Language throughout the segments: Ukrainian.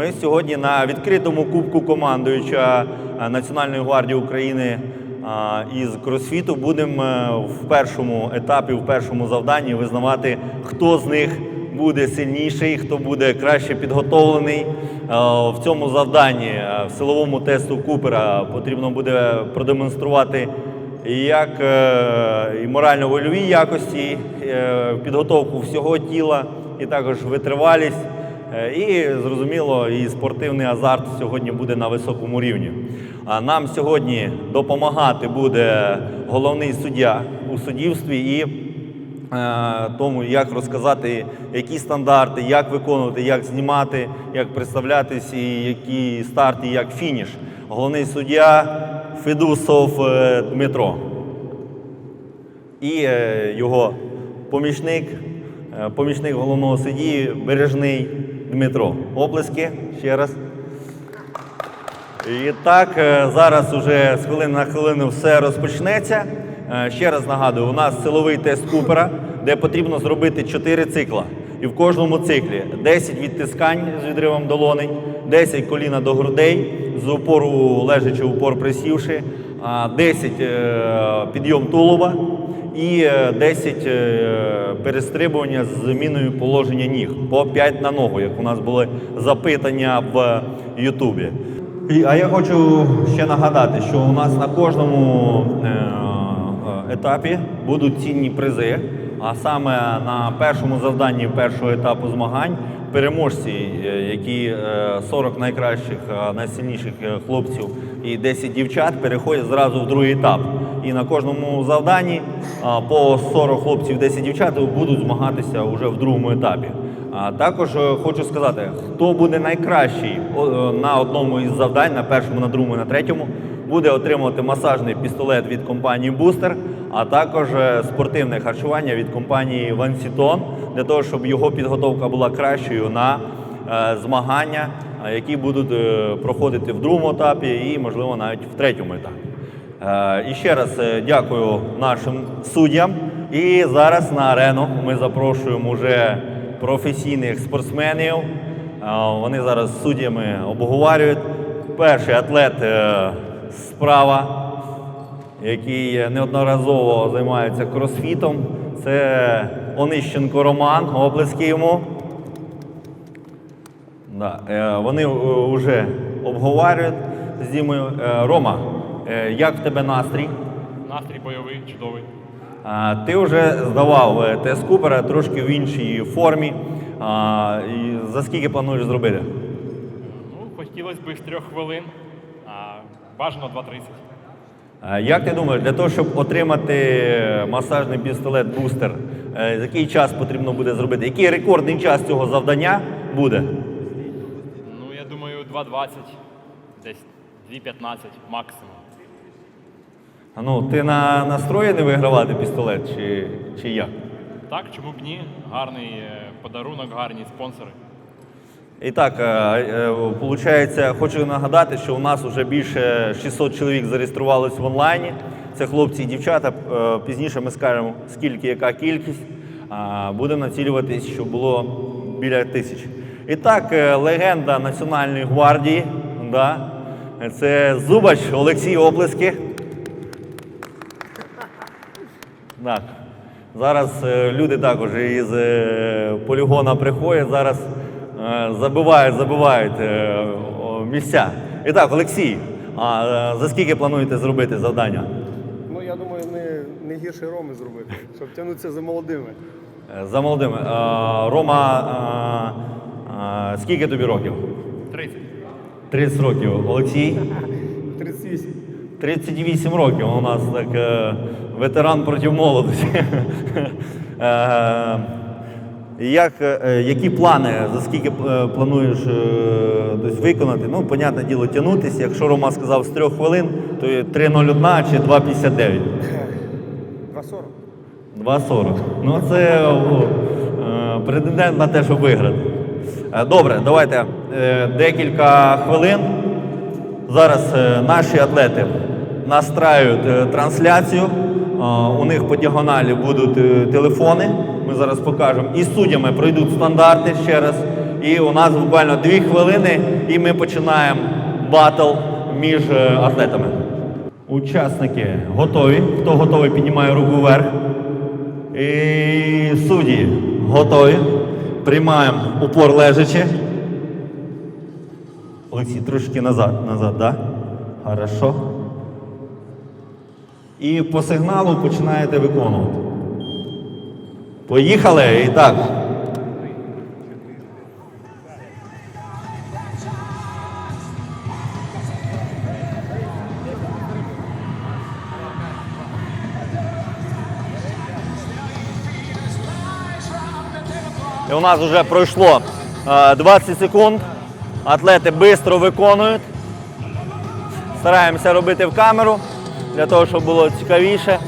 Ми сьогодні на відкритому кубку командуюча е, Національної гвардії України е, із кросфіту будемо е, в першому етапі, в першому завданні визнавати, хто з них буде сильніший, хто буде краще підготовлений. В цьому завданні в силовому тесту Купера потрібно буде продемонструвати як і морально-вольові якості, підготовку всього тіла, і також витривалість. Е, І зрозуміло, і спортивний азарт сьогодні буде на високому рівні. А нам сьогодні допомагати буде головний суддя у суддівстві і е, тому, як розказати, які стандарти, як виконувати, як знімати, як представлятись, і які старт, і як фініш. Головний суддя Федусов е, Дмитро і його помічник, помічник головного судді Бережний Дмитро. Оплески ще раз. І так, е, зараз уже з хвилини на хвилину все розпочнеться. Е, Ще раз нагадую, у нас силовий тест Купера, де потрібно зробити 4 цикла. І в кожному циклі 10 відтискань з відривом долоней, 10 коліна до грудей, з упору лежачи, упор присівши, 10 е, підйом тулуба і е, 10 е, перестрибування з зміною положення ніг по 5 на ногу, як у нас були запитання в Ютубі. А я хочу ще нагадати, що у нас на кожному е, е, етапі будуть цінні призи. А саме на першому завданні першого етапу змагань переможці, е, які е, 40 найкращих, е, найсильніших е, хлопців і 10 дівчат переходять зразу в другий етап. І на кожному завданні по 40 хлопців, 10 дівчат будуть змагатися вже в другому етапі. А також е, хочу сказати, хто буде найкращий е, на одному із завдань, на першому, на другому, на третьому, буде отримувати масажний пістолет від компанії Booster, а також е, спортивне харчування від компанії Вансітон, для того, щоб його підготовка була кращою на змагання, які будуть проходити в другому етапі і, можливо, навіть в третьому етапі. Е, І ще раз е, дякую нашим суддям. І зараз на арену ми запрошуємо вже професійних спортсменів. Е, Вони зараз з суддями обговорюють. Перший атлет справа, який неодноразово займається кросфітом. Це Онищенко Роман. Оплески йому. Вони вже обговорюють з Дімою. Рома, як в тебе настрій? Настрій бойовий, чудовий. Ти вже здавав е, тест Купера трошки в іншій формі. І за скільки плануєш зробити? Ну, хотілося б з трьох хвилин, а бажано 2.30. А, Як ти думаєш, для того, щоб отримати масажний пістолет бустер, е, який час потрібно буде зробити? Який рекордний час цього завдання буде? Ну, я думаю, 2.20, десь 2.15 максимум. А Ну, ти на настроєний вигравати пістолет чи, чи як? Так, чому б ні? Гарний е, подарунок, гарні спонсори. І так, виходить, хочу нагадати, що у нас вже більше 600 чоловік зареєструвалось в онлайні. Це хлопці і дівчата. Е, Пізніше ми скажемо, скільки, яка кількість. А, Будемо націлюватись, щоб було біля тисяч. І так, е, легенда Національної гвардії. Да, це Зубач Олексій Оплески. Так. Зараз е, люди також із е, полігона приходять, зараз е, забивають, забивають місця. І так, Олексій, а за скільки плануєте зробити завдання? Ну, я думаю, не, не гірше Роми зробити, щоб тягнутися за молодими. За молодими. Рома, скільки тобі років? 30. 30 років. Олексій? 38. 38 років у нас так е, ветеран проти молодості. Е, Як, е, які плани, за скільки е, плануєш е, десь виконати? Ну, понятне діло, тягнутися. Якщо Рома сказав з трьох хвилин, то є 3.01 чи 2.59. 2,40. 2.40. Ну це о, е, претендент на те, щоб виграти. Е, Добре, давайте е, декілька хвилин. Зараз е, наші атлети настраюють е, трансляцію. Е, У них по діагоналі будуть телефони. Ми зараз покажемо. І суддями пройдуть стандарти ще раз. І у нас буквально дві хвилини, і ми починаємо батл між атлетами. Учасники готові. Хто готовий, піднімає руку вверх. І судді готові. Приймаємо упор лежачи. Олексій, трошки назад, назад, так? Да? Хорошо. І по сигналу починаєте виконувати. Поїхали. І так. І у нас вже пройшло е, 20 секунд. Атлети швидко виконують. Стараємося робити в камеру для того, щоб було цікавіше.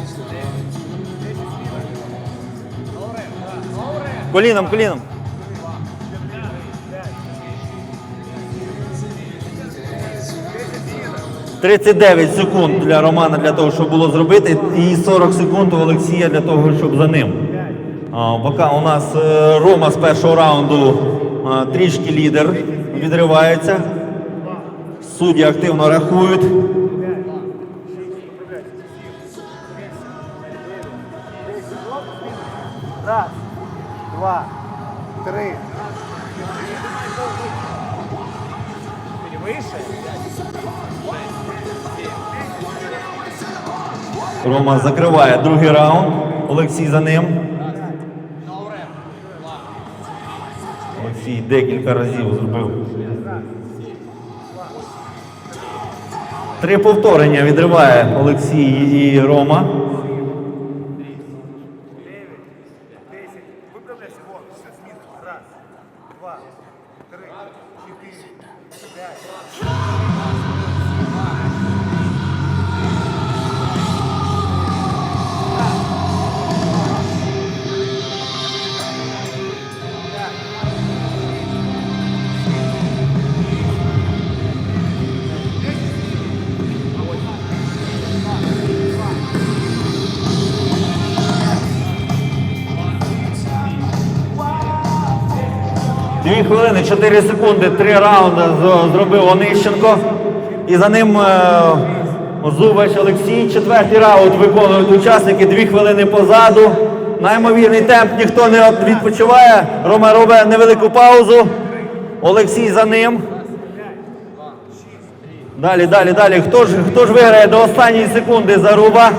Коліном, коліном. «39 секунд для Романа для того, щоб було зробити, і 40 секунд у Олексія для того, щоб за ним. А, Поки у нас е, Рома з першого раунду трішки лідер відривається. Судді активно рахують. Раз, два, три. Рома закриває другий раунд. Олексій за ним. Декілька разів зробив. Три повторення відриває Олексій і Рома. Хвилини, 4 секунди, 3 раунди зробив Онищенко. І за ним е, Зубач Олексій. Четвертий раунд виконують учасники, 2 хвилини позаду. Наймовірний темп, ніхто не відпочиває. Рома робить невелику паузу. Олексій за ним. Далі, далі, далі. Хто ж, хто ж виграє до останньої секунди заруба?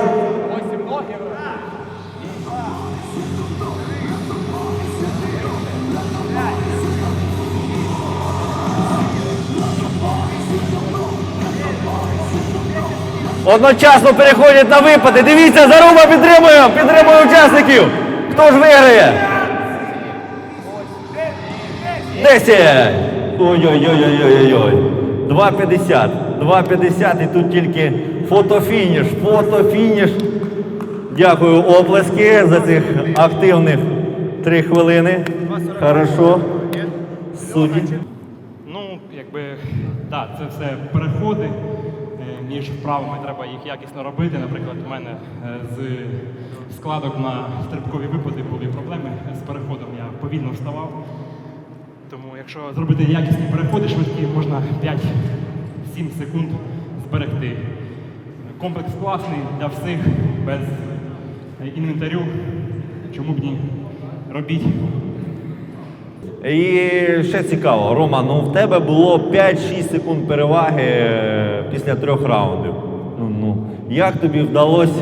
Одночасно переходять на випади. Дивіться, заруба підтримує, підтримує учасників. Хто ж виграє? 10. Ой-ой-ой-ой-ой-ой. 2,50. 2,50 і тут тільки фотофініш. Фотофініш. Дякую оплески за цих активних 3 хвилини. Хорошо. Судді. Ну, якби, так, це все переходи між вправами, треба їх якісно робити. Наприклад, у мене е, з складок на стрибкові випади були проблеми з переходом. Я повільно вставав. Тому якщо зробити якісні переходи швидкі, можна 5-7 секунд зберегти. Комплекс класний для всіх, без е, інвентарю. Чому б ні? Робіть. І ще цікаво, Рома, ну в тебе було 5-6 секунд переваги е, після трьох раундів. Ну, ну, як тобі вдалося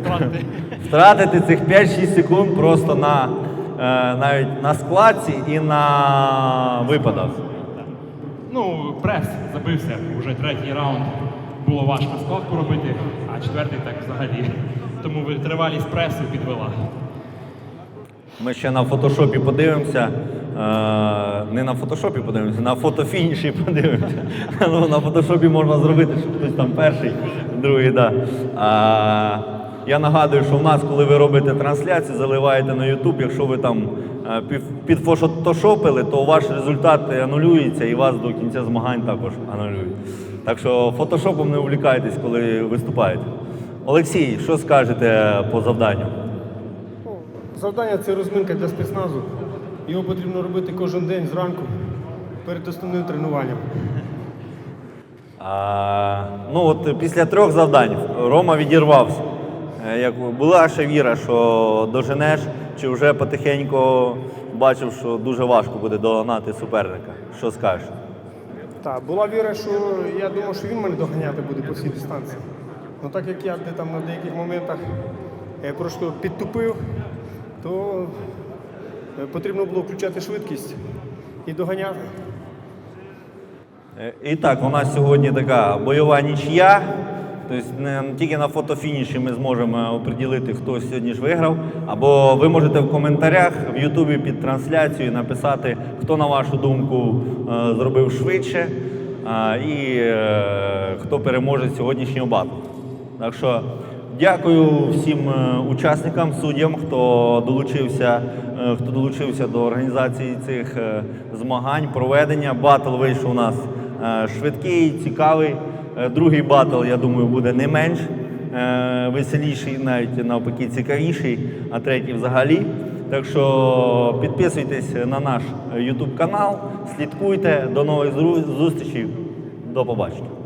Втратити. втратити цих 5-6 секунд просто на е, навіть на складці і на випадах? Ну, прес забився вже третій раунд. Було важко складку робити, а четвертий так взагалі. Тому витривалість пресу підвела. Ми ще на фотошопі подивимося. Е, не на фотошопі подивимося, на фотофініші подивимося. ну, на фотошопі можна зробити, щоб хтось там перший, другий, да. Я нагадую, що в нас, коли ви робите трансляцію, заливаєте на YouTube, якщо ви там е, підфотошопили, то ваш результат анулюється і вас до кінця змагань також анулюють. Так що фотошопом не увлікайтесь, коли виступаєте. Олексій, що скажете по завданню? Завдання це розминка для спецназу. Його потрібно робити кожен день зранку перед основним тренуванням. А, ну от після трьох завдань Рома відірвався. Е, Як була ще віра, що доженеш, чи вже потихеньку бачив, що дуже важко буде догнати суперника. Що скажеш? Так, була віра, що я думав, що він мене доганяти буде по всій дистанції. Ну так як я де там на деяких моментах е, просто підтупив, то е, потрібно було включати швидкість і доганяти. Е, І так, у нас сьогодні така бойова нічия. Тобто не тільки на фотофініші ми зможемо оприділити, хто сьогодні ж виграв. Або ви можете в коментарях в Ютубі під трансляцією написати, хто, на вашу думку, е, зробив швидше і хто переможе сьогоднішнього батлу. Так що дякую всім е, учасникам, суддям, хто долучився, е, хто долучився до організації цих е, змагань, проведення. Батл вийшов у нас швидкий, цікавий. Другий батл, я думаю, буде не менш веселіший, навіть навпаки цікавіший, а третій взагалі. Так що підписуйтесь на наш YouTube канал, слідкуйте. До нових зустрічей. До побачення.